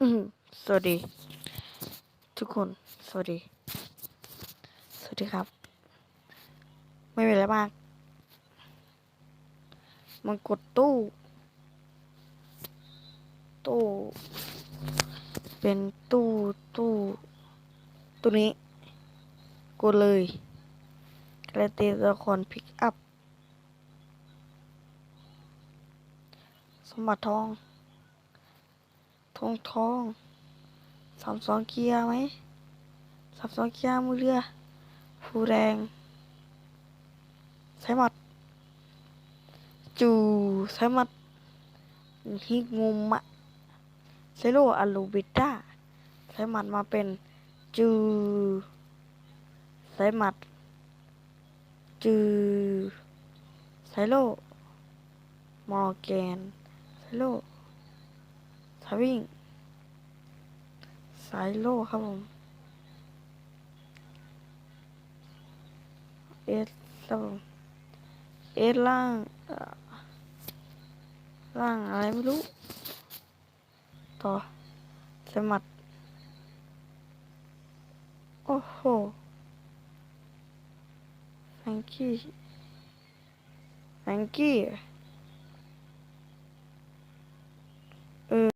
สวัสดี ทุกคน สวัสดี สวัสดีครับ ไม่มีอะไรมาก มันกดตู้ ตู้ เป็นตู้ ตู้ตู้นี้ กดเลยกระเตละครพิกอัพ สมบัติทอง ทองทองสามสองเกียร์ไหมสามสองเกียร์มือเรือฟูแดงใช้หมัด จูใช้หมัดฮิงุมะเซโลอาลูบิต้าใช้หมัดมาเป็นจูใช้หมัด จูไซโลมอร์แกนไซโลาวิ่ง สายโลครับผมเอสครับผมเอสล่างล่างอะไรไม่รู้ ต่อสมัดโอ้โหแฟงกี้แฟงกี้